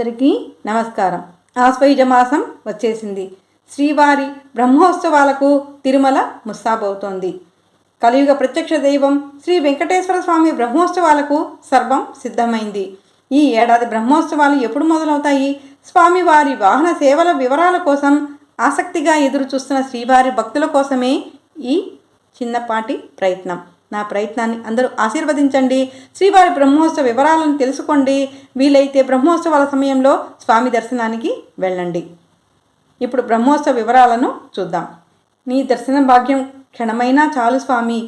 అందరికీ నమస్కారం. ఆశ్వయుజ మాసం వచ్చేసింది. శ్రీవారి బ్రహ్మోత్సవాలకు తిరుమల ముస్తాబవుతోంది కలియుగ ప్రత్యక్ష దైవం శ్రీ వెంకటేశ్వర స్వామి బ్రహ్మోత్సవాలకు సర్వం సిద్ధమైంది. ఈ ఏడాది బ్రహ్మోత్సవాలు ఎప్పుడు మొదలవుతాయి? స్వామివారి వాహన సేవల వివరాల కోసం ఆసక్తిగా ఎదురు చూస్తున్న శ్రీవారి భక్తుల కోసమే ఈ చిన్నపాటి ప్రయత్నం. నా ప్రయత్నాన్ని అందరూ ఆశీర్వదించండి. శ్రీవారి బ్రహ్మోత్సవ వివరాలను తెలుసుకోండి. వీలైతే బ్రహ్మోత్సవాల సమయంలో స్వామి దర్శనానికి వెళ్ళండి. ఇప్పుడు బ్రహ్మోత్సవ వివరాలను చూద్దాం. నీ దర్శన భాగ్యం క్షణమైనా చాలు స్వామి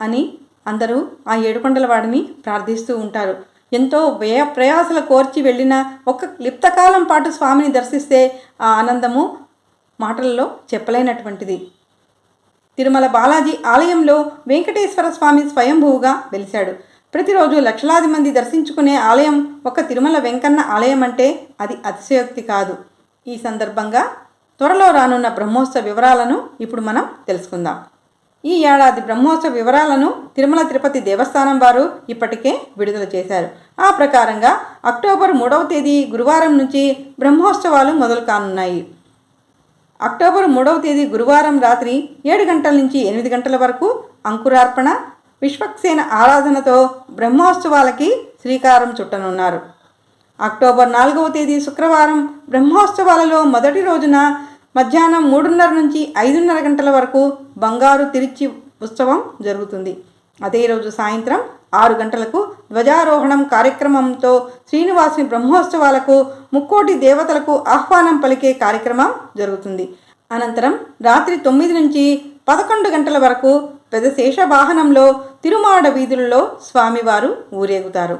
అని అందరూ ఆ ఏడుకొండల వాడిని ప్రార్థిస్తూ ఉంటారు. ఎంతో వ్యయ ప్రయాసల కోర్చి వెళ్ళిన ఒక లిప్తకాలం పాటు స్వామిని దర్శిస్తే ఆ ఆనందము మాటలలో చెప్పలేనటువంటిది. తిరుమల బాలాజీ ఆలయంలో వెంకటేశ్వర స్వామి స్వయంభూగా వెలిశాడు. ప్రతిరోజు లక్షలాది మంది దర్శించుకునే ఆలయం ఒక తిరుమల వెంకన్న ఆలయం అంటే అది అతిశయోక్తి కాదు. ఈ సందర్భంగా త్వరలో రానున్న బ్రహ్మోత్సవ వివరాలను ఇప్పుడు మనం తెలుసుకుందాం. ఈ ఏడాది బ్రహ్మోత్సవ వివరాలను తిరుమల తిరుపతి దేవస్థానం వారు ఇప్పటికే విడుదల చేశారు. ఆ ప్రకారంగా అక్టోబర్ మూడవ తేదీ గురువారం నుంచి బ్రహ్మోత్సవాలు మొదలు కానున్నాయి అక్టోబర్ మూడవ తేదీ గురువారం రాత్రి ఏడు గంటల నుంచి ఎనిమిది గంటల వరకు అంకురార్పణ విశ్వక్సేన ఆరాధనతో బ్రహ్మోత్సవాలకి శ్రీకారం చుట్టనున్నారు. అక్టోబర్ నాలుగవ తేదీ శుక్రవారం బ్రహ్మోత్సవాలలో మొదటి రోజున మధ్యాహ్నం మూడున్నర నుంచి ఐదున్నర గంటల వరకు బంగారు తిరిచి ఉత్సవం జరుగుతుంది. అదే రోజు సాయంత్రం ఆరు గంటలకు ధ్వజారోహణం కార్యక్రమంతో శ్రీనివాసుని బ్రహ్మోత్సవాలకు ముక్కోటి దేవతలకు ఆహ్వానం పలికే కార్యక్రమం జరుగుతుంది. అనంతరం రాత్రి తొమ్మిది నుంచి పదకొండు గంటల వరకు పెద్ద శేషవాహనంలో తిరుమాడ వీధులలో స్వామివారు ఊరేగుతారు.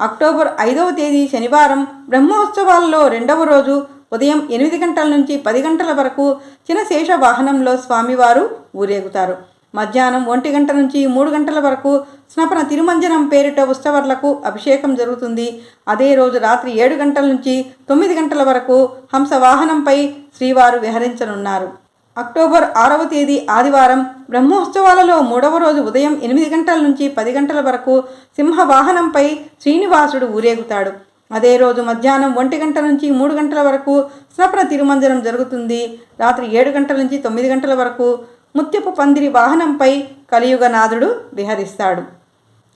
అక్టోబర్ ఐదవ తేదీ శనివారం బ్రహ్మోత్సవాలలో రెండవ రోజు ఉదయం ఎనిమిది గంటల నుంచి పది గంటల వరకు చిన్న వాహనంలో స్వామివారు ఊరేగుతారు. మధ్యాహ్నం ఒంటి గంట నుంచి మూడు గంటల వరకు స్నపన తిరుమంజనం పేరిట ఉత్సవర్లకు అభిషేకం జరుగుతుంది. అదే రోజు రాత్రి ఏడు గంటల నుంచి తొమ్మిది గంటల వరకు హంస వాహనంపై శ్రీవారు విహరించనున్నారు. అక్టోబర్ ఆరవ తేదీ ఆదివారం బ్రహ్మోత్సవాలలో మూడవ రోజు ఉదయం ఎనిమిది గంటల నుంచి పది గంటల వరకు సింహ వాహనంపై శ్రీనివాసుడు ఊరేగుతాడు. అదే రోజు మధ్యాహ్నం ఒంటి గంట నుంచి మూడు గంటల వరకు స్నపన తిరుమంజనం జరుగుతుంది. రాత్రి ఏడు గంటల నుంచి తొమ్మిది గంటల వరకు ముత్యపు పందిరి వాహనంపై కలియుగనాథుడు విహరిస్తాడు.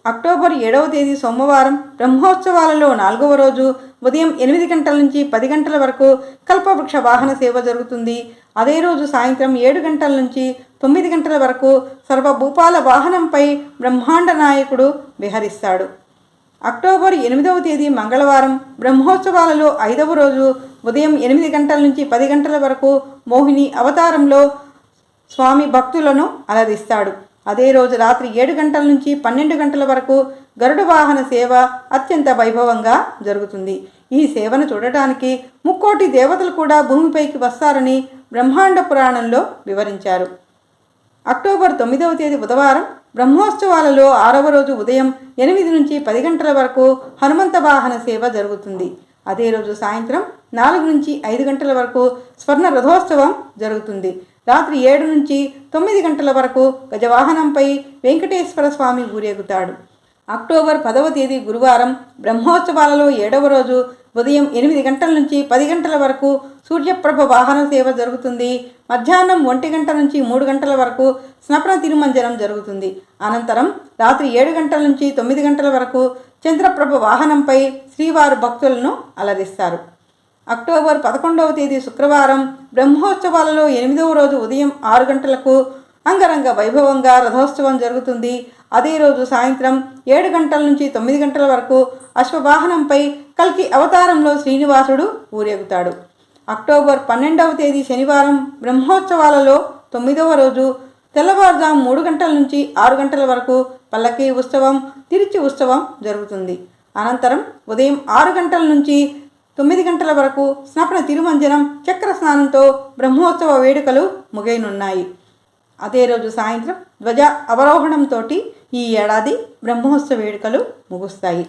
అక్టోబర్ ఏడవ తేదీ సోమవారం బ్రహ్మోత్సవాలలో నాలుగవ రోజు ఉదయం ఎనిమిది గంటల నుంచి పది గంటల వరకు కల్పవృక్ష వాహన సేవ జరుగుతుంది. అదే రోజు సాయంత్రం ఏడు గంటల నుంచి తొమ్మిది గంటల వరకు సర్వభూపాల వాహనంపై బ్రహ్మాండ నాయకుడు విహరిస్తాడు. అక్టోబర్ ఎనిమిదవ తేదీ మంగళవారం బ్రహ్మోత్సవాలలో ఐదవ రోజు ఉదయం ఎనిమిది గంటల నుంచి పది గంటల వరకు మోహిని అవతారంలో స్వామి భక్తులను అలరిస్తాడు. అదే రోజు రాత్రి ఏడు గంటల నుంచి పన్నెండు గంటల వరకు గరుడ వాహన సేవ అత్యంత వైభవంగా జరుగుతుంది. ఈ సేవను చూడటానికి ముక్కోటి దేవతలు కూడా భూమిపైకి వస్తారని బ్రహ్మాండ పురాణంలో వివరించారు. అక్టోబర్ తొమ్మిదవ తేదీ బుధవారం బ్రహ్మోత్సవాలలో ఆరవ రోజు ఉదయం ఎనిమిది నుంచి పది గంటల వరకు హనుమంత వాహన సేవ జరుగుతుంది. అదే రోజు సాయంత్రం నాలుగు నుంచి ఐదు గంటల వరకు స్వర్ణ రథోత్సవం జరుగుతుంది. రాత్రి ఏడు నుంచి తొమ్మిది గంటల వరకు గజవాహనంపై వెంకటేశ్వర స్వామి ఊరేగుతాడు. అక్టోబర్ పదవ తేదీ గురువారం బ్రహ్మోత్సవాలలో ఏడవ రోజు ఉదయం ఎనిమిది గంటల నుంచి పది గంటల వరకు సూర్యప్రభ వాహన సేవ జరుగుతుంది. మధ్యాహ్నం ఒంటి గంట నుంచి మూడు గంటల వరకు స్నపన తిరుమంజనం జరుగుతుంది. అనంతరం రాత్రి ఏడు గంటల నుంచి తొమ్మిది గంటల వరకు చంద్రప్రభ వాహనంపై శ్రీవారు భక్తులను అలరిస్తారు. అక్టోబర్ పదకొండవ తేదీ శుక్రవారం బ్రహ్మోత్సవాలలో ఎనిమిదవ రోజు ఉదయం ఆరు గంటలకు అంగరంగ వైభవంగా రథోత్సవం జరుగుతుంది. అదే రోజు సాయంత్రం ఏడు గంటల నుంచి తొమ్మిది గంటల వరకు అశ్వవాహనంపై కల్కి అవతారంలో శ్రీనివాసుడు ఊరేగుతాడు. అక్టోబర్ పన్నెండవ తేదీ శనివారం బ్రహ్మోత్సవాలలో తొమ్మిదవ రోజు తెల్లవారుజాము మూడు గంటల నుంచి ఆరు గంటల వరకు పల్లకీ ఉత్సవం తిరుచి ఉత్సవం జరుగుతుంది. అనంతరం ఉదయం ఆరు గంటల నుంచి తొమ్మిది గంటల వరకు స్నపన తిరుమంజనం చక్ర స్నానంతో బ్రహ్మోత్సవ వేడుకలు ముగైనున్నాయి అదే రోజు సాయంత్రం ధ్వజ అవరోహణంతో ఈ ఏడాది బ్రహ్మోత్సవ వేడుకలు ముగుస్తాయి.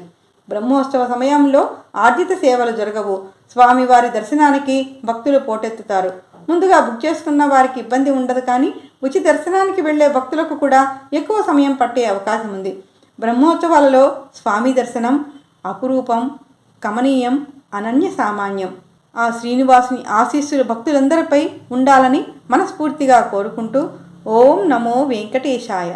బ్రహ్మోత్సవ సమయంలో ఆర్జిత సేవలు జరగవు. స్వామివారి దర్శనానికి భక్తులు పోటెత్తుతారు. ముందుగా బుక్ చేసుకున్న వారికి ఇబ్బంది ఉండదు కానీ ఉచిత దర్శనానికి వెళ్ళే భక్తులకు కూడా ఎక్కువ సమయం పట్టే అవకాశం ఉంది. బ్రహ్మోత్సవాలలో స్వామి దర్శనం అపురూపం కమనీయం అనన్య సామాన్యం. ఆ శ్రీనివాసుని ఆశీస్సులు భక్తులందరిపై ఉండాలని మనస్ఫూర్తిగా కోరుకుంటూ ఓం నమో వెంకటేశాయ.